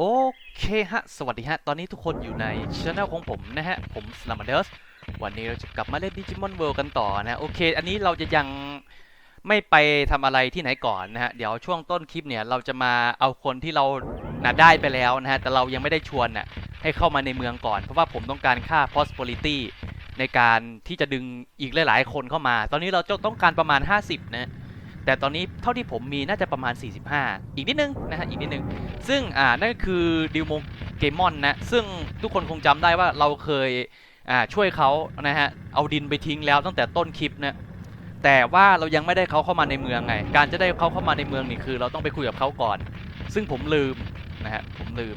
โอเคฮะ สวัสดีฮะ ตอนนี้ทุกคนอยู่ในช anel ของผมนะฮะ ผมสลัมเดอร์สวันนี้เราจะกลับมาเล่นดิจิมอนเวิลด์กันต่อนะ โอเค อันนี้เราจะยังไม่ไปทำอะไรที่ไหนก่อนนะฮะ เดี๋ยวช่วงต้นคลิปเนี่ย เราจะมาเอาคนที่เรานะได้ไปแล้วนะฮะ แต่เรายังไม่ได้ชวนน่ะให้เข้ามาในเมืองก่อน เพราะว่าผมต้องการค่า possibility ในการที่จะดึงอีกหลาย ๆ คนเข้ามา ตอนนี้เราจะต้องการประมาณ 50 นะ แต่ตอนนี้เท่าที่ผมมีน่าจะประมาณ 45 อีกนิดนึงนะฮะอีกนิดนึง ซึ่งอ่านั่นคือดิวโมเกมอนนะ ซึ่งทุกคนคงจำได้ว่าเราเคยอ่าช่วยเขานะฮะเอาดินไปทิ้งแล้วตั้งแต่ต้นคลิปนะแต่ว่าเรายังไม่ได้เขาเข้ามาในเมืองไง การจะได้เขาเข้ามาในเมืองนี่คือ เราต้องไปคุยกับเขาก่อน ซึ่งผมลืมนะฮะผมลืม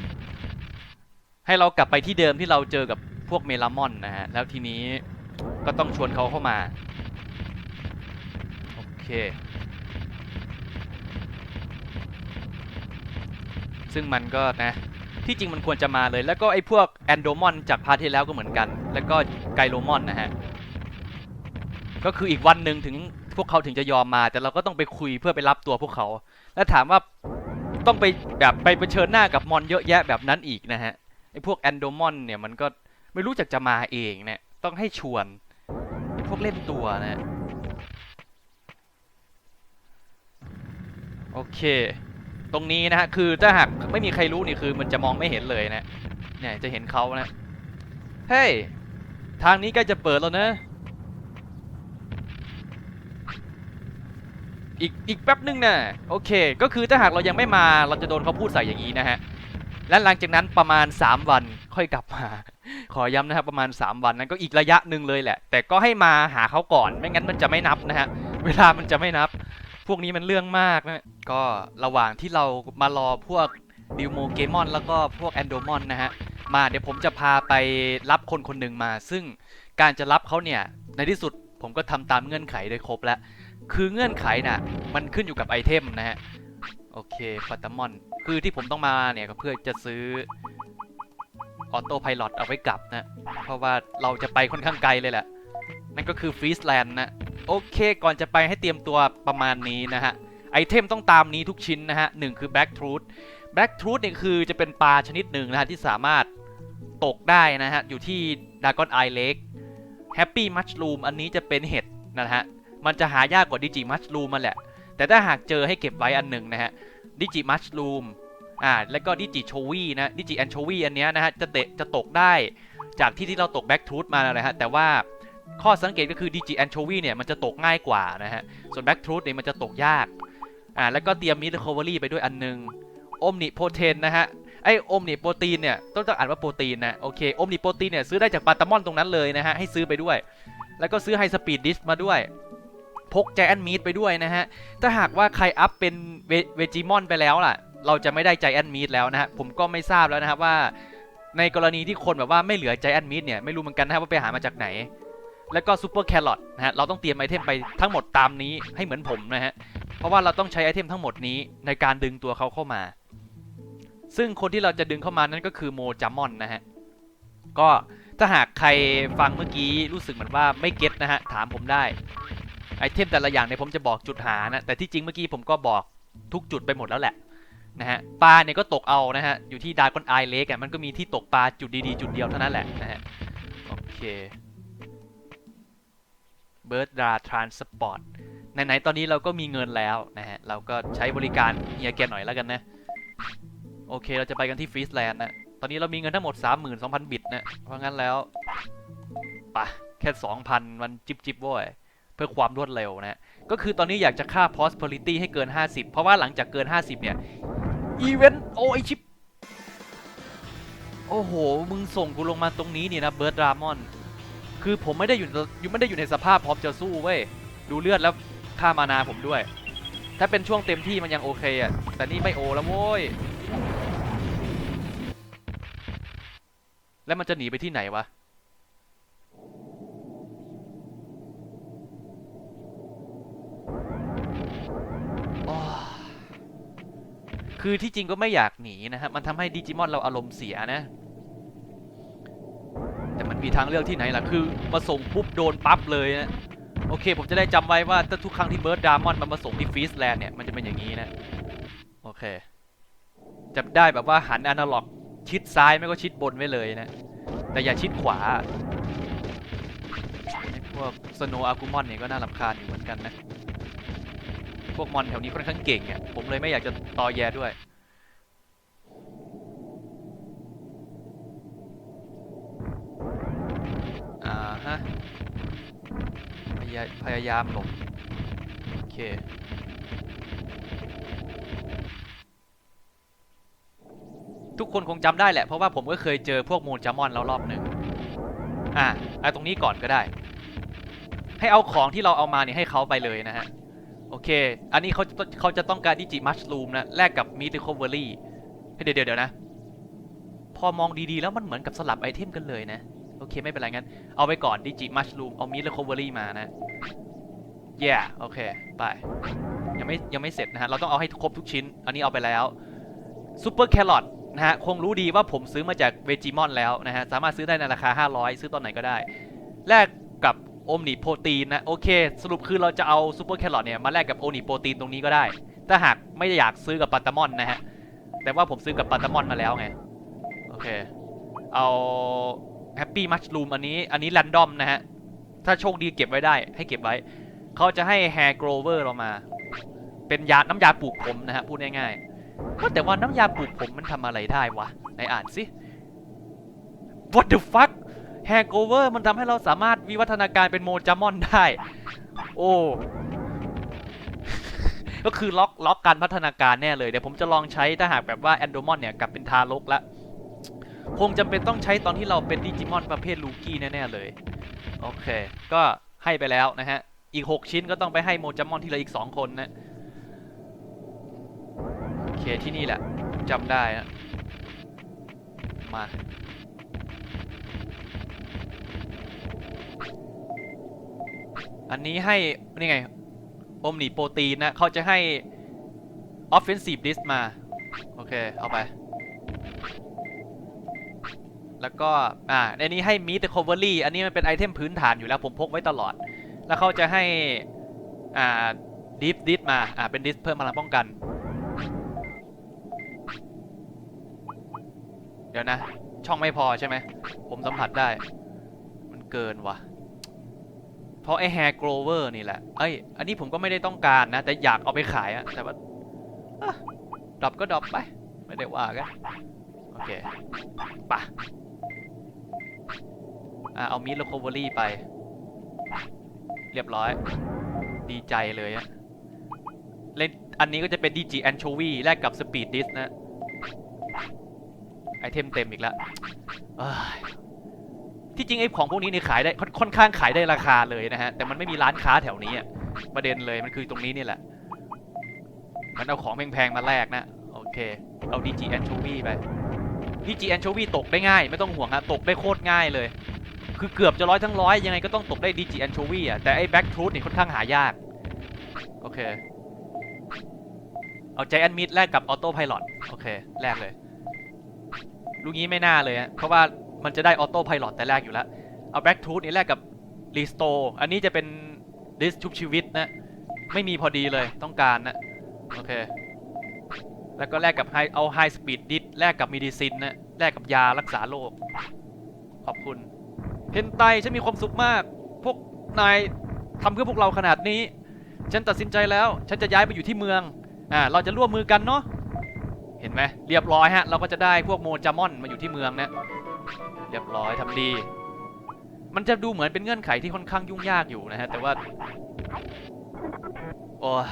ให้เรากลับไปที่เดิมที่เราเจอกับพวกเมลามอนนะฮะแล้วทีนี้ก็ต้องชวนเขาเข้ามาโอเค ซึ่งมันก็นะ ที่จริงมันควรจะมาเลย แล้วก็ไอ้พวกแอนโดมอนจากพาร์ทที่แล้วก็เหมือนกัน แล้วก็ไกโลมอนนะฮะ ก็คืออีกวันหนึ่งถึงพวกเขาถึงจะยอมมา แต่เราก็ต้องไปคุยเพื่อไปรับตัวพวกเขา แล้วถามว่าต้องไปแบบไปเผชิญหน้ากับมอนเยอะแยะแบบนั้นอีกนะฮะ ไอ้พวกแอนโดมอนเนี่ยมันก็ไม่รู้จักจะมาเองเนี่ย ต้องให้ชวน พวกเล่นตัวนะ โอเค ตรงนี้นะฮะคือถ้าหากไม่มีใครรู้นี่คือมันจะมองไม่เห็นเลยนะเนี่ยจะเห็นเขานะเฮ้ยทางนี้ใกล้จะเปิดแล้วนะอีกอีกแป๊บนึงนะโอเค ก็คือถ้าหากเรายังไม่มาเราจะโดนเขาพูดใส่อย่างนี้นะฮะและหลังจากนั้นประมาณ 3 วันค่อยกลับมา ขอย้ำนะครับประมาณ 3 วันนั้นก็อีกระยะหนึ่งเลยแหละ แต่ก็ให้มาหาเขาก่อนไม่งั้นมันจะไม่นับนะฮะเวลามันจะไม่นับ วกนี้มันเรื่องมากนะก็ระหว่างที่เรามารอพวกดิวโมเกมอน แล้วก็พวกแอนโดมอนนะฮะ มาเดี๋ยวผมจะพาไปรับคนคนหนึ่งมา ซึ่งการจะรับเขาเนี่ย ในที่สุดผมก็ทำตามเงื่อนไขได้ครบแล้ว คือเงื่อนไขน่ะ มันขึ้นอยู่กับไอเทมนะฮะ โอเคฟัตตมอน คือที่ผมต้องมาเนี่ยก็เพื่อจะซื้อออโต้พายロเอาไว้กลับนะ เพราะว่าเราจะไปค่อนข้างไกลเลยแหละ นั่นก็คือฟรีสแลนด์นะ โอเค ก่อนจะไปให้เตรียมตัวประมาณนี้นะฮะ ไอเทมต้องตามนี้ทุกชิ้นนะฮะหนึ่งคือ Black Truth Black Truth เนี่ยคือจะเป็นปลาชนิดหนึ่งนะฮะ ที่สามารถตกได้นะฮะ อยู่ที่ Dragon Eye Lake Happy Mushroom อันนี้จะเป็นเห็ดนะฮะ มันจะหายากกว่า Digi Mushroom มันแหละ แต่ถ้าหากเจอให้เก็บไว้อันหนึ่งนะฮะ Digi Mushroom อ่าแล้วก็ Digi c h o w y นะ Digi Anchovy อันเนี้ยนะฮะจะเตะจะตกได้จากที่ที่เราตก Black Truth มานะฮะแต่ว่า ข้อสังเกตก็คือ DG Anchovy เนี่ยมันจะตกง่ายกว่านะฮะ ส่วน Back Truth เนี่ยมันจะตกยาก อ่า แล้วก็เตรียม Meat Recovery ไปด้วยอันนึง Omni Protein นะฮะ ไอ้ Omni Protein เนี่ยต้องต้องอ่านว่าโปรตีนนะโอเค Omni Protein เนี่ยซื้อได้จากปาตามอนตรงนั้นเลยนะฮะให้ซื้อไปด้วย แล้วก็ซื้อ High Speed Dish มาด้วย พก Giant Meat ไปด้วยนะฮะ ถ้าหากว่าใครอัพเป็นเวจิมอนไปแล้วล่ะ เราจะไม่ได้ Giant Meat แล้วนะฮะผมก็ไม่ทราบแล้วนะครับว่า ในกรณีที่คนแบบว่าไม่เหลือ Giant Meat เนี่ยไม่รู้เหมือนกันนะว่าไปหามาจากไหน แล้วก็ซูเปอร์แครอทนะฮะเราต้องเตรียมไอเทมไปทั้งหมดตามนี้ให้เหมือนผมนะฮะเพราะว่าเราต้องใช้ไอเทมทั้งหมดนี้ในการดึงตัวเขาเข้ามา ซึ่งคนที่เราจะดึงเข้ามานั่นก็คือโมจามอนนะฮะก็ถ้าหากใครฟังเมื่อกี้รู้สึกเหมือนว่าไม่เก็ตนะฮะถามผมได้ไอเทมแต่ละอย่างเนี่ยผมจะบอกจุดหานะแต่ที่จริงเมื่อกี้ผมก็บอกทุกจุดไปหมดแล้วแหละนะฮะปลาเนี่ยก็ตกเอานะฮะอยู่ที่ดาร์กอนไอเลกอะมันก็มีที่ตกปลาจุดดีๆ จุดเดียวเท่านั้นแหละนะฮะโอเค เบิร์ดดาทรานสปอร์ตไหนๆตอนนี้เราก็มีเงินแล้วนะฮะ เราก็ใช้บริการเฮียแกหน่อยแล้วกันนะ โอเคเราจะไปกันที่ฟรีสแลนด์นะ ตอนนี้เรามีเงินทั้งหมด 32,000 บิตนะ เพราะงั้นแล้วปะแค่ 2,000 มันจิบจิบว้ยเพื่อความรวดเร็วนะ ก็คือตอนนี้อยากจะค่า possibility ให้เกิน 50 เพราะว่าหลังจากเกิน 50 เนี่ย อีเวนต์โอ้ไอชิป โอ้โห มึงส่งกูลงมาตรงนี้นี่นะเบิร์ดรามอน คือผมไม่ได้อยู่ยไม่ได้อยู่ในสภาพพร้อมจะสู้เว้ยดูเลือดแล้วค่ามานาผมด้วย ถ้าเป็นช่วงเต็มที่มันยังโอเคอะแต่นี่ไม่โอแล้วโว้ยแล้วมันจะหนีไปที่ไหนวะอ้ยคือที่จริงก็ไม่อยากหนีนะฮะ มันทำให้ดิจิมอนเราอารมณ์เสียนะ มีทางเลือกที่ไหนล่ะคือ มาส่งปุ๊บโดนปั๊บเลยนะโอเค ผมจะได้จำไว้ว่าทุกครั้งที่เบิร์ดดามอนมันมาส่งที่ฟีสแลนด์เนี่ยมันจะเป็นอย่างนี้นะโอเคจะได้แบบว่าหันอนาล็อกชิดซ้ายไม่ก็ชิดบนไว้เลยนะ แต่อย่าชิดขวาไอ้พวกสโนอากุมอนเนี่ยก็น่ารำคาญอยู่เหมือนกันนะ พวกมอนแถวนี้ค่อนข้างเก่งอะผมเลยไม่อยากจะตอแยด้วย อ่าฮะพยายพยายามหลบโอเคทุกคนคงจำได้แหละ เพราะว่าผมก็เคยเจอพวกมูลจามอนแล้วรอบหนึ่งอะเอาตรงนี้ก่อนก็ได้ ให้เอาของที่เราเอามาเนี่ยให้เขาไปเลยนะฮะ โอเค อันนี้เขาเขาจะต้องการดิจิมัชลูมนะ แลกกับมีติคอเวอรี่เดี๋ยวเดี๋ยวนะ พอมองดีๆแล้วมันเหมือนกับสลับไอเทมกันเลยนะ โอเคไม่เป็นไรงั้น เอาไปก่อนดิจิมัชลูมเอามีติคเวอรี่มานะ yeah โอเค ไป ยังไม่ยังไม่เสร็จนะฮะ เราต้องเอาให้ครบทุกชิ้น อันนี้เอาไปแล้วซูเปอร์แครอทนะฮะ คงรู้ดีว่าผมซื้อมาจากเวจิมอนแล้วนะฮะ สามารถซื้อได้ในราคา 500 ซื้อตอนไหนก็ได้ แลกกับโอมนิโปรตีนนะ โอเค สรุปคือเราจะเอาซูเปอร์แครอทเนี่ย มาแลกกับโอมนิโปรตีนตรงนี้ก็ได้ ถ้าหากไม่อยากซื้อกับปัตตามอนนะฮะ แต่ว่าผมซื้อกับปัตตามอนมาแล้วไง โอเค เอา แฮปปี้มัชลูมอันนี้อันนี้แรนดอมนะฮะ ถ้าโชคดีเก็บไว้ได้ให้เก็บไว้ เขาจะให้แฮร์โกรเวอร์เรามา เป็นยาน้ำยาปลูกผมนะฮะ พูดง่ายๆว่าแต่ว่าน้ำยาปลูกผมมันทำอะไรได้วะไหนอ่านสิ What the fuck แฮร์โกเวอร์มันทำให้เราสามารถวิวัฒนาการเป็นโมจามอนได้ โอ้ก็คือล็อกล็อกการพัฒนาการแน่เลย เดี๋ยวผมจะลองใช้ถ้าหากแบบว่าแอนโดมอนเนี่ยกลับเป็นทารกและ คงจำเป็นต้องใช้ตอนที่เราเป็นดิจิมอนประเภทลูกี้แน่ๆเลย โอเค ก็ให้ไปแล้วนะฮะ อีก 6 ชิ้นก็ต้องไปให้โมจามอนที่เหลืออีก 2 คนนะ โอเคที่นี่แหละจำได้นะมาอันนี้ให้ นี่ไงอมหนีโปรตีนนะ เขาจะให้ offensive disc มา โอเค เอาไป แล้วก็อ่าในนี้ให้ meat recovery อันนี้มันเป็นไอเทมพื้นฐานอยู่แล้วผมพกไว้ตลอด แล้วเขาจะให้อ่า deep disc มาอ่าเป็น disc เพิ่มพลังป้องกัน เดี๋ยวนะ ช่องไม่พอใช่ไหม ผมสัมผัสได้ มันเกินว่ะ เพราะไอ้ hair grower นี่แหละ เอ้ย อันนี้ผมก็ไม่ได้ต้องการนะ แต่อยากเอาไปขายอะแต่ว่าดรอปก็ดรอปไป ไม่ได้ว่ากันโอเคปะ อะเอามีด recovery ไป เรียบร้อย ดีใจเลยอะเล่นอันนี้ก็จะเป็น DG anchovy แลกกับ speed disc นะ ไอเทมเต็มอีกแล้วที่จริงไอ้ของพวกนี้นี่ขายได้ค่อนข้างขายได้ราคาเลยนะฮะ แต่มันไม่มีร้านค้าแถวนี้ประเด็นเลยมันคือตรงนี้นี่แหละ มันเอาของแพงๆมาแลกนะ โอเค เอา DG anchovy ไป DG anchovy ตกได้ง่าย ไม่ต้องห่วงฮะตกได้โคตรง่ายเลย คือเกือบจะร้อยทั้งร้อยยังไงก็ต้องตกได้ DG anchovy อะ แต่ไอ้ back truth นี่ค่อนข้างหายาก โอเค เอา giant meat แลกกับ auto pilot โอเค แลกเลย ลูกนี้ไม่น่าเลยฮะเพราะว่ามันจะได้ออโต้ไพลอตแต่แรกอยู่แล้ว เอาแบ็กทูธนี่แลกกับรีสโตอันนี้จะเป็นดิสชุบชีวิตนะ ไม่มีพอดีเลยต้องการนะ โอเค แล้วก็แลกกับไฮเอาไฮสปีดดิสแลกกับมีดิซินนะแลกกับยารักษาโรคขอบคุณ เพนไตฉันมีความสุขมาก พวกนายทำเพื่อพวกเราขนาดนี้ ฉันตัดสินใจแล้ว ฉันจะย้ายไปอยู่ที่เมือง อ่า เราจะร่วมมือกันเนาะ เห็นไหมเรียบร้อยฮะ เราก็จะได้พวกโมจามอนมาอยู่ที่เมืองนะ เรียบร้อยทำดี มันจะดูเหมือนเป็นเงื่อนไขที่ค่อนข้างยุ่งยากอยู่นะฮะ แต่ว่า โอ้ย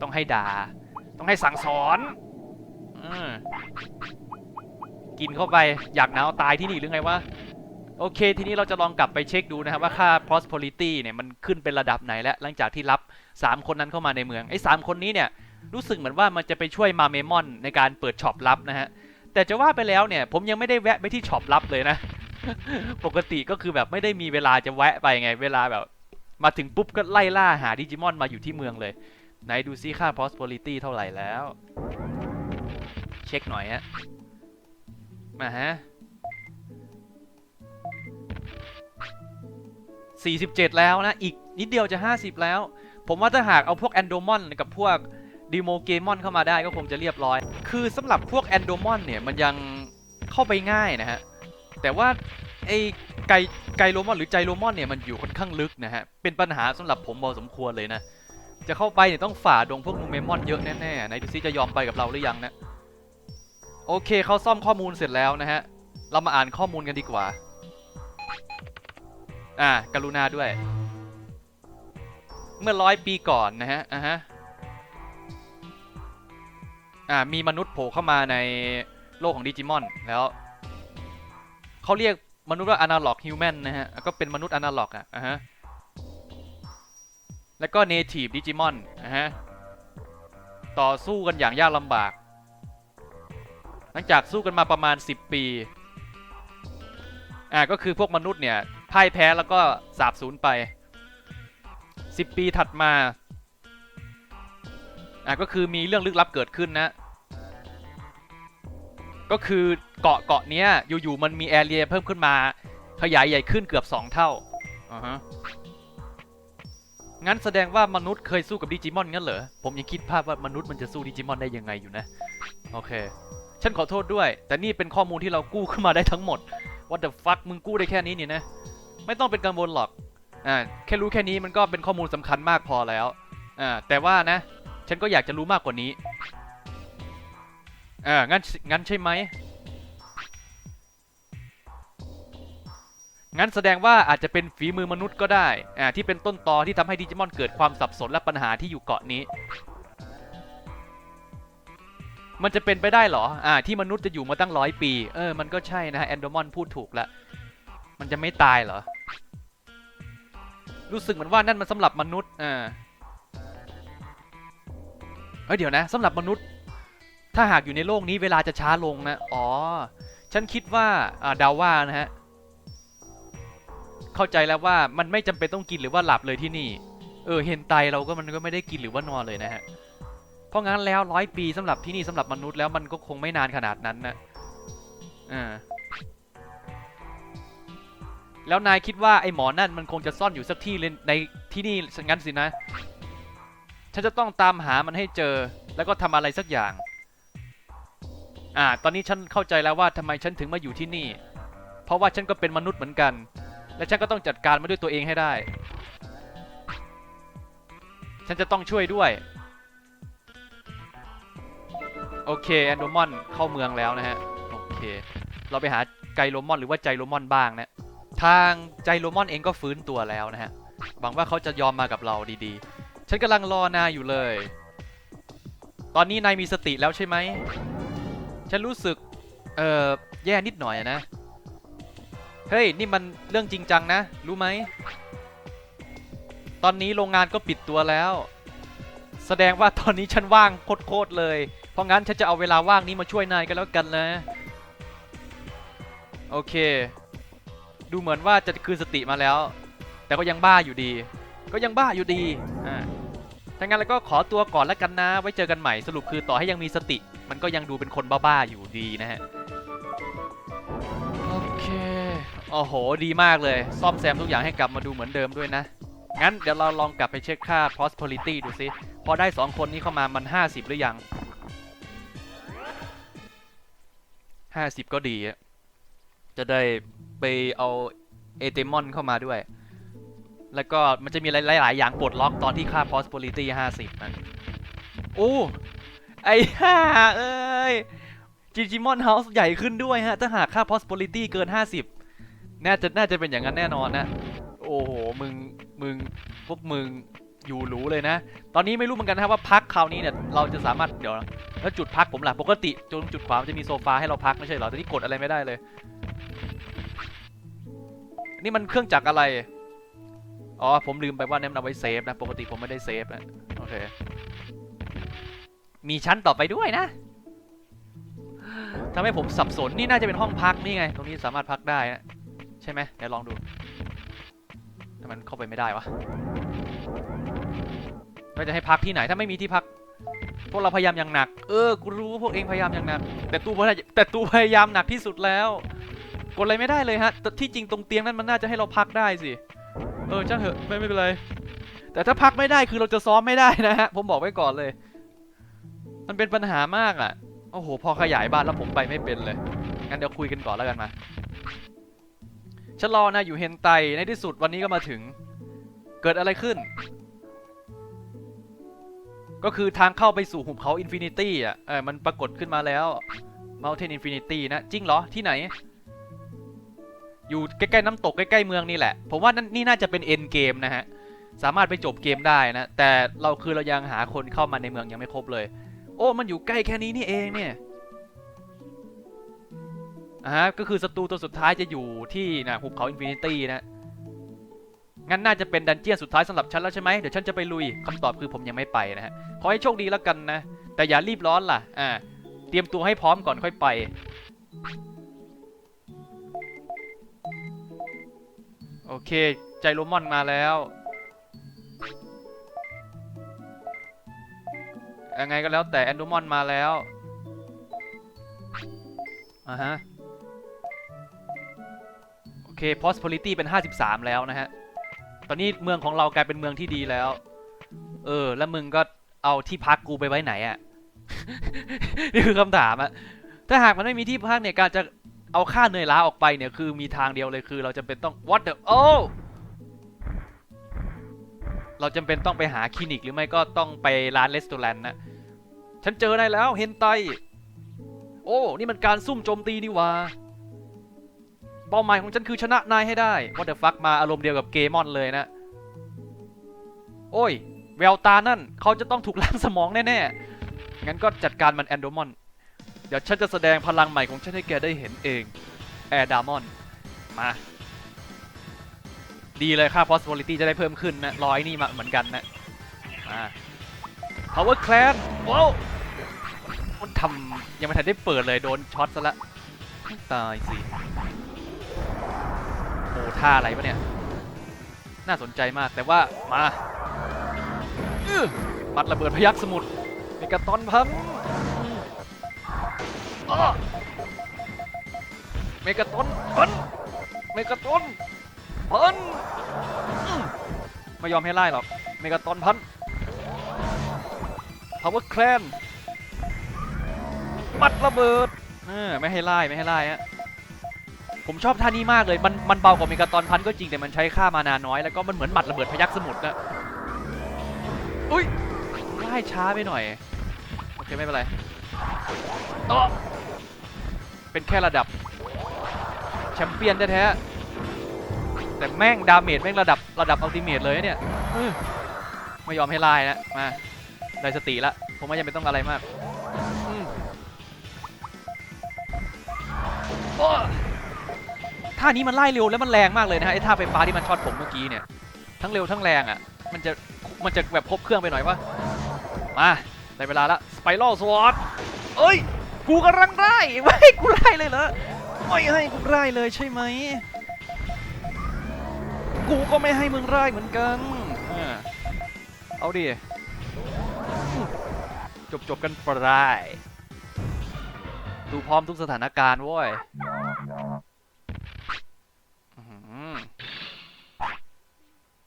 ต้องให้ด่า ต้องให้สั่งสอนอกินเข้าไปอยากหนาวตายที่นี่หรือไงวะ โอเค ทีนี้เราจะลองกลับไปเช็คดูนะครับว่าค่า prosperity เนี่ยมันขึ้นเป็นระดับไหนแล้วหลังจากที่รับ 3 คนนั้นเข้ามาในเมืองไอ้สามคนนี้เนี่ยรู้สึกเหมือนว่ามันจะไปช่วยมาเมมอนในการเปิดช็อปลับนะฮะแต่จะว่าไปแล้วเนี่ยผมยังไม่ได้แวะไปที่ช็อปลับเลยนะ ปกติก็คือแบบไม่ได้มีเวลาจะแวะไปไงเวลาแบบ มาถึงปุ๊บก็ไล่ล่าหาดิจิมอนมาอยู่ที่เมืองเลย ไหนดูซิค่า prosperity เท่าไหร่แล้ว เช็คหน่อยฮะมาฮะ 47 แล้วนะ อีกนิดเดียวจะ 50 แล้ว ผมว่าถ้าหากเอาพวกแอนโดมอนกับพวกดีโมเกมอนเข้ามาได้ก็คงจะเรียบร้อย คือสำหรับพวกแอนโดมอนเนี่ย มันยังเข้าไปง่ายนะฮะ แต่ว่าไอ้ไกไกโลมอนหรือไจโลมอนเนี่ยมันอยู่ค่อนข้างลึกนะฮะ เป็นปัญหาสำหรับผมพอสมควรเลยนะ จะเข้าไปเนี่ยต้องฝ่าดงพวกนูเมมอนเยอะแน่ๆไหนดูซิจะยอมไปกับเราหรือยังนะ โอเคเขาซ่อมข้อมูลเสร็จแล้วนะฮะ เรามาอ่านข้อมูลกันดีกว่า อ่ากรุณาด้วย เมื่อร้อยปีก่อนนะฮะอ่าฮะอ่ามีมนุษย์โผล่เข้ามาในโลกของดิจิมอนแล้วเขาเรียกมนุษย์ว่า analog human นนะฮะก็เป็นมนุษย์ analog อะอ่าฮะแล้วก็ native digimon อ่าฮะต่อสู้กันอย่างยากลำบาก หลังจากสู้กันมาประมาณ 10 ปีอ่าก็คือพวกมนุษย์เนี่ย พ่ายแพ้แล้วก็สาบสูญไป 10 ปีถัดมาอ่าก็คือมีเรื่องลึกลับเกิดขึ้นนะ ก็คือเกาะเกาะเนี้ยอยู่ๆมันมีแอเรียเพิ่มขึ้นมา ขยายใหญ่ขึ้นเกือบ 2 เท่าอ่าฮะงั้นแสดงว่ามนุษย์เคยสู้กับดิจิมอนงั้นเหรอ ผมยังคิดภาพว่ามนุษย์มันจะสู้ดิจิมอนได้ยังไงอยู่นะ โอเค ฉันขอโทษด้วย แต่นี่เป็นข้อมูลที่เรากู้ขึ้นมาได้ทั้งหมด What the fuck มึงกู้ได้แค่นี้นี่นะ ไม่ต้องเป็นกังวลหรอกอ่าแค่รู้แค่นี้มันก็เป็นข้อมูลสำคัญมากพอแล้วอ่าแต่ว่านะ ฉันก็อยากจะรู้มากกว่านี้อ่างั้นงั้นใช่ไหมงั้นแสดงว่าอาจจะเป็นฝีมือมนุษย์ก็ได้อ่าที่เป็นต้นตอที่ทำให้ดิจิมอนเกิดความสับสนและปัญหาที่อยู่เกาะนี้ มันจะเป็นไปได้เหรออ่าที่มนุษย์จะอยู่มาตั้งร้อยปี เออ มันก็ใช่นะแอนโดมอนพูดถูกแล้วมันจะไม่ตายเหรอ รู้สึกเหมือนว่านั่นมันสำหรับมนุษย์ อ่า เฮ้ยเดี๋ยวนะสำหรับมนุษย์ ถ้าหากอยู่ในโลกนี้เวลาจะช้าลงนะ อ๋อ ฉันคิดว่าอ่าดาว่านะฮะ เข้าใจแล้วว่ามันไม่จำเป็นต้องกินหรือว่าหลับเลยที่นี่ เออ เห็นไตเราก็มันก็ไม่ได้กินหรือว่านอนเลยนะฮะ เพราะงั้นแล้วร้อยปีสำหรับที่นี่สำหรับมนุษย์แล้วมันก็คงไม่นานขนาดนั้นนะอ่า แล้วนายคิดว่าไอ้หมอนั่นมันคงจะซ่อนอยู่สักที่ในที่นี่งั้นสินะ ฉันจะต้องตามหามันให้เจอ แล้วก็ทำอะไรสักอย่าง อ่า ตอนนี้ฉันเข้าใจแล้วว่าทำไมฉันถึงมาอยู่ที่นี่ เพราะว่าฉันก็เป็นมนุษย์เหมือนกัน และฉันก็ต้องจัดการมันด้วยตัวเองให้ได้ ฉันจะต้องช่วยด้วย โอเคแอนโดมอนเข้าเมืองแล้วนะฮะ โอเค เราไปหาไกโลมอนหรือว่าใจโลมอนบ้างนะ ทางใจโลมอนเองก็ฟื้นตัวแล้วนะฮะหวังว่าเขาจะยอมมากับเราดีๆ ฉันกำลังรอนายอยู่เลย ตอนนี้นายมีสติแล้วใช่ไหม ฉันรู้สึก เอ่อ แย่นิดหน่อยนะ เฮ้ย นี่มันเรื่องจริงจังนะ รู้ไหม ตอนนี้โรงงานก็ปิดตัวแล้ว แสดงว่าตอนนี้ฉันว่างโคตรเลย เพราะงั้นฉันจะเอาเวลาว่างนี้มาช่วยนายกันแล้วกันนะ โอเค ดูเหมือนว่าจะคืนสติมาแล้ว แต่ก็ยังบ้าอยู่ดี ก็ยังบ้าอยู่ดีอ่าถ้างั้นแล้วก็ขอตัวก่อนแล้วกันนะ ไว้เจอกันใหม่สรุปคือต่อให้ยังมีสติ มันก็ยังดูเป็นคนบ้าๆอยู่ดีนะฮะโอเคโอ้โหดีมากเลย ซ่อมแซมทุกอย่างให้กลับมาดูเหมือนเดิมด้วยนะ งั้นเดี๋ยวเราลองกลับไปเช็คค่า prosperity ดูสิพอได้ 2 คนนี้เข้ามามัน 50 หรือยัง 50 ก็ดีอะจะได้ ไปเอาเอเตมอนเข้ามาด้วย แล้วก็มันจะมีหลาย ๆ อย่างปลดล็อกตอนที่ค่า prosperity 50นั่นโอ้ไอ้ห่าเอ้ยจิจิมอนเฮาส์ใหญ่ขึ้นด้วยฮะ ถ้าหากค่า prosperity เกิน 50 น่าจะน่าจะเป็นอย่างนั้นแน่นอนนะ โอ้โห มึง มึง พวกมึงอยู่หรูเลยนะ ตอนนี้ไม่รู้เหมือนกันนะครับว่าพักคราวนี้เนี่ย เราจะสามารถ เดี๋ยว แล้วจุดพักผมล่ะ ปกติจนจุดขวามันจะมีโซฟาให้เราพักไม่ใช่เหรอ แต่นี่กดอะไรไม่ได้เลย นี่มันเครื่องจักรอะไร อ๋อ ผมลืมไปว่าเนี่ยมันเอาไว้เซฟนะ ปกติผมไม่ได้เซฟนะ โอเค มีชั้นต่อไปด้วยนะทำให้ผมสับสน นี่น่าจะเป็นห้องพักนี่ไง ตรงนี้สามารถพักได้นะ ใช่ไหมเดี๋ยวลองดูทำไมมันเข้าไปไม่ได้วะเราจะให้พักที่ไหน ถ้าไม่มีที่พัก พวกเราพยายามอย่างหนัก เออ กูรู้ว่าพวกเองพยายามอย่างหนัก แต่ตูพยายแต่ตูพยายามหนักที่สุดแล้ว กดอะไรไม่ได้เลยฮะที่จริงตรงเตียงนั้นมันน่าจะให้เราพักได้สิ เออช่างเถอะไม่ไม่เป็นไร แต่ถ้าพักไม่ได้คือเราจะซ้อมไม่ได้นะฮะผมบอกไว้ก่อนเลย มันเป็นปัญหามากอะโอ้โหพอขยายบ้านแล้วผมไปไม่เป็นเลยงั้นเดี๋ยวคุยกันก่อนแล้วกันมาฉันรอนะอยู่เฮนไตในที่สุดวันนี้ก็มาถึง เกิดอะไรขึ้น ก็คือทางเข้าไปสู่หุบเขาอินฟินิตี้อะเออมันปรากฏขึ้นมาแล้ว Mountain Infinity นะ จริงเหรอ ที่ไหน อยู่ใกล้ๆน้ำตกใกล้ๆเมืองนี่แหละ ผมว่านั่นนี่น่าจะเป็นเอ็นเกมนะฮะ สามารถไปจบเกมได้นะ แต่เราคือเรายังหาคนเข้ามาในเมืองยังไม่ครบเลย โอ้ มันอยู่ใกล้แค่นี้นี่เองเนี่ยอ่าฮะก็คือศัตรูตัวสุดท้ายจะอยู่ที่นะหุบเขาอินฟินิตี้นะ งั้นน่าจะเป็นดันเจียนสุดท้ายสำหรับฉันแล้วใช่ไหมเดี๋ยวฉันจะไปลุยคำตอบคือผมยังไม่ไปนะฮะ ขอให้โชคดีแล้วกันนะ แต่อย่ารีบร้อนล่ะ อ่า เตรียมตัวให้พร้อมก่อนค่อยไป โอเค ใจโรมอนมาแล้ว ยังไงก็แล้วแต่แอนโดมอนมาแล้ว อ่าฮะ โอเค possibility เป็น 53 แล้วนะฮะ ตอนนี้เมืองของเรากลายเป็นเมืองที่ดีแล้ว เออ แล้วมึงก็เอาที่พักกูไปไว้ไหนอะนี่คือคำถามอะถ้าหากมันไม่มีที่พักเนี่ยการจะ เอาค่าเหนื่อยล้าออกไปเนี่ยคือมีทางเดียวเลยคือ เราจำเป็นต้อง what the oh เราจำเป็นต้องไปหาคลินิกหรือไม่ก็ต้องไปร้านรีสอร์ทนะ ฉันเจอได้แล้วเฮนไต โอ้ นี่มันการซุ่มโจมตีนี่ว่าเป้าหมายของฉันคือชนะนายให้ได้ what the fuck มาอารมณ์เดียวกับเกมอนเลยนะ โอ้ย แววตานั่น เขาจะต้องถูกล้างสมองแน่ ๆ งั้นก็จัดการมันแอนโดมอน เดี๋ยวฉันจะแสดงพลังใหม่ของฉันให้แกได้เห็นเองแอร์ดามอนมา ดีเลยค่า possibility จะได้เพิ่มขึ้นนะร้อยนี่มาเหมือนกันนะมา power clan ว้าวมันทำยังไม่ทันได้เปิดเลยโดนช็อตซะละตายสิโอ้ท่าอะไรวะเนี่ย น่าสนใจมากแต่ว่ามาปัดระเบิดพยักสมุทรเมกาตอนพัน อ้อเมกาตอนพันเมกาตอนพันไม่ยอมให้ไล่หรอก เมกาตอนพัน power clan ปัดระเบิดเออไม่ให้ไล่ไม่ให้ไล่ฮะผมชอบท่านี้มากเลย มันมันเบากว่าเมกาตอนพันก็จริงแต่มันใช้ค่ามานาน้อย แล้วก็มันเหมือนหมัดระเบิดพยักสมุทรนะอุ้ยไล่ช้าไปหน่อย โอเค ไม่เป็นไรอ้อ เป็นแค่ระดับแชมเปี้ยนแท้ๆแต่แม่งดาเมจแม่งระดับระดับอัลติเมทเลยเนี่ยไม่ยอมให้ไล่นะมาได้สติละผมว่ายังไม่ต้องอะไรมากอืมโอ้ท่านี้มันไล่เร็วแล้วมันแรงมากเลยนะฮะไอ้ท่าไฟฟ้าที่มันช็อตผมเมื่อกี้เนี่ย ทั้งเร็วทั้งแรงอะ มันจะมันจะแบบครบเครื่องไปหน่อยวะมาได้เวลาละสไปรัลสวอตเอ้ย กูกำลังไล่ไม่ให้กูไล่เลยเหรอไม่ให้กูไล่เลยใช่ไหม กูก็ไม่ให้มึงไล่เหมือนกัน เอาดิ จบจบกันไปดูพร้อมทุกสถานการณ์เว้ย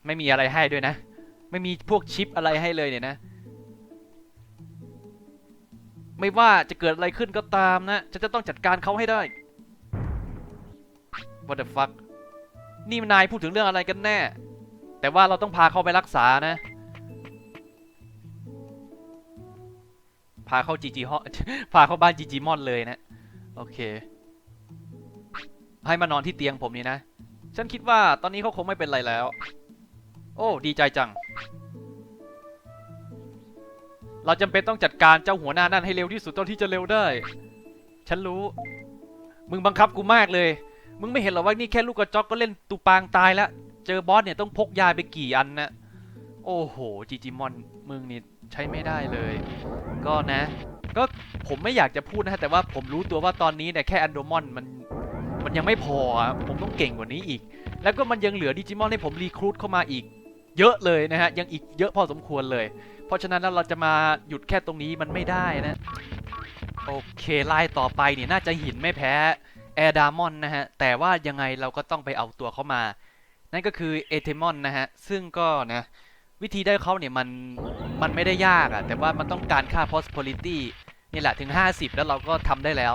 ไม่มีอะไรให้ด้วยนะ ไม่มีพวกชิปอะไรให้เลยเนี่ยนะ ไม่ว่าจะเกิดอะไรขึ้นก็ตามนะฉันจะต้องจัดการเขาให้ได้ What the fuck นี่นายพูดถึงเรื่องอะไรกันแน่ แต่ว่าเราต้องพาเขาไปรักษานะ พาเข้าจีจีฮอพาเข้าบ้านจีจีมอนเลยนะ โอเค ให้มานอนที่เตียงผมนี่นะ ฉันคิดว่าตอนนี้เขาคงไม่เป็นไรแล้ว โอ้ ดีใจจัง เราจำเป็นต้องจัดการเจ้าหัวหน้านั่นให้เร็วที่สุดเท่าที่จะเร็วได้ ฉันรู้ มึงบังคับกูมากเลย มึงไม่เห็นหรอว่านี่แค่ลูกกระจอกก็เล่นตูปางตายแล้ว เจอบอสเนี่ยต้องพกยาไปกี่อันนะ โอ้โหจีจีมอน มึงนี่ใช้ไม่ได้เลย ก็นะ ก็ผมไม่อยากจะพูดนะ แต่ว่าผมรู้ตัวว่าตอนนี้เนี่ยแค่อันโดมอนมัน มันยังไม่พอ ผมต้องเก่งกว่านี้อีก แล้วก็มันยังเหลือดิจิมอนให้ผมรีครูดเข้ามาอีก เยอะเลยนะฮะ ยังอีกเยอะพอสมควรเลย เพราะฉะนั้นเราจะมาหยุดแค่ตรงนี้มันไม่ได้นะ โอเคไล่ต่อไปเนี่ยน่าจะหินไม่แพ้แอร์ดามอนนะฮะ แต่ว่ายังไงเราก็ต้องไปเอาตัวเขามา นั่นก็คือเอเทมอนนะฮะ ซึ่งก็นะวิธีได้เขาเนี่ยมันมันไม่ได้ยากอะแต่ว่ามันต้องการค่า possibility นี่แหละถึง 50 แล้วเราก็ทำได้แล้ว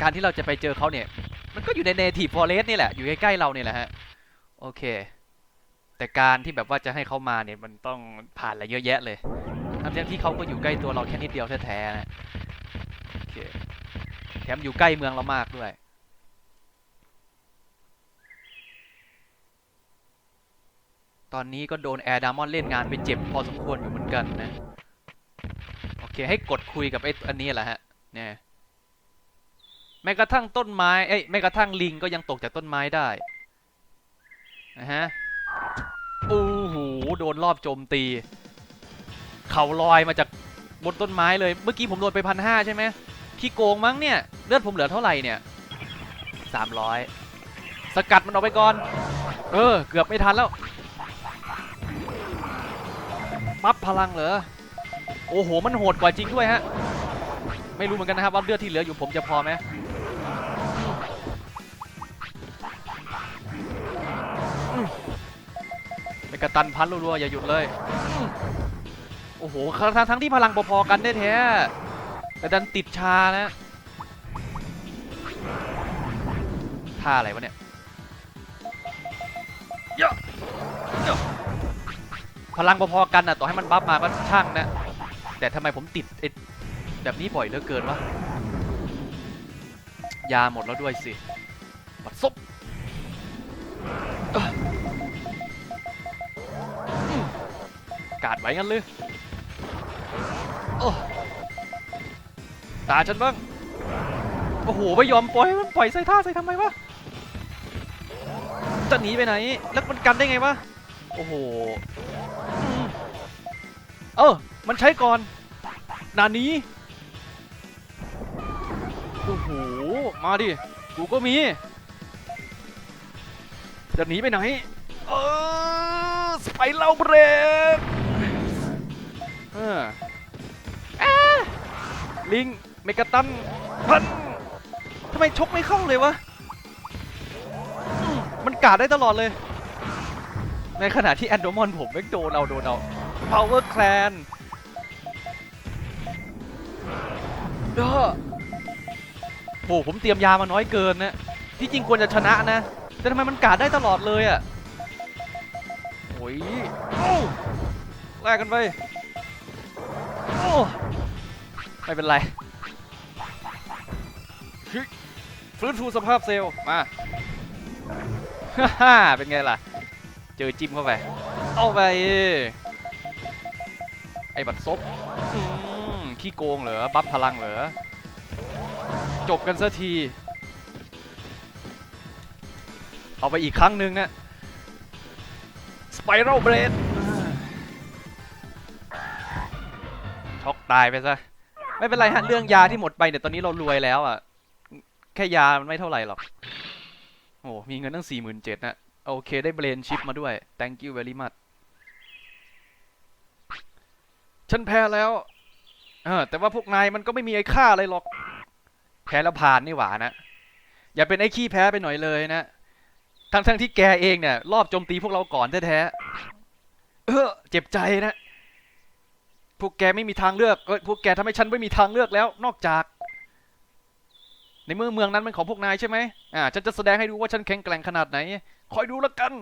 การที่เราจะไปเจอเขาเนี่ย มันก็อยู่ใน native forest นี่แหละ อยู่ใกล้ๆเราเนี่ยแหละฮะ โอเค แต่การที่แบบว่าจะให้เขามาเนี่ยมันต้องผ่านอะไรเยอะแยะเลยทั้งที่เขาก็อยู่ใกล้ตัวเราแค่นิดเดียวแท้ๆนะโอเคแถมอยู่ใกล้เมืองเรามากด้วยตอนนี้ก็โดนแอร์ดามอนเล่นงานไปเจ็บพอสมควรอยู่เหมือนกันนะ โอเค ให้กดคุยกับไอ้อันนี้แหละฮะ เนี่ย แม้กระทั่งต้นไม้ เอ้ยแม้กระทั่งลิงก็ยังตกจากต้นไม้ได้นะฮะ โอ้โหโดนรอบโจมตี เขาลอยมาจากบนต้นไม้เลย เมื่อกี้ผมโดนไปพันห้าใช่ไหมขี้โกงมั้งเนี่ย เลือดผมเหลือเท่าไหร่เนี่ยสามร้อยสกัดมันออกไปก่อน เออ เกือบไม่ทันแล้ว ปั๊บพลังเหรอ โอ้โห มันโหดกว่าจริงด้วยฮะ ไม่รู้เหมือนกันนะครับว่าเลือดที่เหลืออยู่ผมจะพอไหม กระตันพันรัวๆอย่าหยุดเลย โอ้โหทั้งทั้งที่พลังพอๆกันได้แท้แต่ดันติดชานะท่าอะไรวะเนี่ยยอะเยอะพลังพอๆกันนะต่อให้มันบัฟมาก็ช่างนะ แต่ทำไมผมติดแบบนี้บ่อยเหลือเกินวะ ยาหมดแล้วด้วยสิบัดซบ กาดไว้งั้นเลยโอ้ตาฉันบ้าง โอ้โห ไม่ยอมปล่อยให้มันปล่อยใส่ท่าใส่ทำไมวะ จะหนีไปไหน แล้วมันกันได้ไงวะ โอ้โห เออ มันใช้ก่อน นานี้ โอ้โห มาดิ กูก็มี จะหนีไปไหน เออ สไปเล่าเบรก ลิงเมกาตันพันทำไมชกไม่เข้าเลยวะ มันกาดได้ตลอดเลย ในขณะที่แอนโดมอนผมแม่โดนเอาโดนเอา power clan เด้อโอ้ผมเตรียมยามาน้อยเกินนะ ที่จริงควรจะชนะนะ แต่ทำไมมันกาดได้ตลอดเลยอะ่ะโอ้ยแลกกันไปโอ้ ไม่เป็นไรฮึฟื้นฟูสภาพเซลล์มาฮ่าฮ่าเป็นไงล่ะ เจอจิ้มเข้าไป เอาไป ไอ้บัตรซบอืมขี้โกงเหรอ บัฟพลังเหรอ จบกันสักที เอาไปอีกครั้งหนึ่งนะสไปรัลเบรดช็อกตายไปซะ ไม่เป็นไรฮะเรื่องยาที่หมดไปเนี่ยตอนนี้เรารวยแล้วอะ แค่ยามันไม่เท่าไหร่หรอกโอ้มีเงินตั้งสี่หมื่นเจ็ดนะโอเคได้เบรนชิปมาด้วย thank you very much ฉันแพ้แล้ว เออ แต่ว่าพวกนายมันก็ไม่มีไอ้ค่าอะไรหรอก แพ้แล้วผ่านนี่หว่านะ อย่าเป็นไอ้ขี้แพ้ไปหน่อยเลยนะ ทั้งทั้งที่แกเองเนี่ย รอบโจมตีพวกเราก่อนแท้ๆ เออ เจ็บใจนะ พวกแกไม่มีทางเลือกเอ้ยพวกแกทำให้ฉันไม่มีทางเลือกแล้ว นอกจาก ในเมืองเมืองนั้นเป็นของพวกนายใช่ไหมอ่าฉันจะแสดงให้ดูว่าฉันแข็งแกร่งขนาดไหน คอยดูแล้วกัน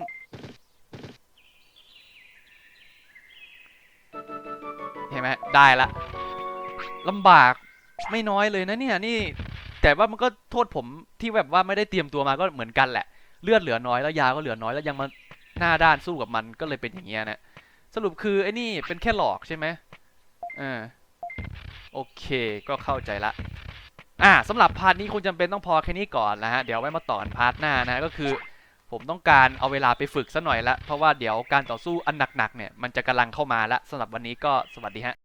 เห็นไหมได้ละลำบากไม่น้อยเลยนะเนี่ยนี่ แต่ว่ามันก็โทษผมที่แบบว่าไม่ได้เตรียมตัวมาก็เหมือนกันแหละ เลือดเหลือน้อยแล้วยาก็เหลือน้อยแล้วยังมาหน้าด้านสู้กับมันก็เลยเป็นอย่างเงี้ยนะสรุปคือไอ้นี่เป็นแค่หลอกใช่ไหม อ่าโอเคก็เข้าใจละอ่าสำหรับพาร์ทนี้คุณจำเป็นต้องพอแค่นี้ก่อนนะฮะเดี๋ยวไว้มาต่อกันพาร์ทหน้านะก็คือผมต้องการเอาเวลาไปฝึกซะหน่อยละเพราะว่าเดี๋ยวการต่อสู้อันหนักๆเนี่ยมันจะกำลังเข้ามาละสำหรับวันนี้ก็สวัสดีฮะ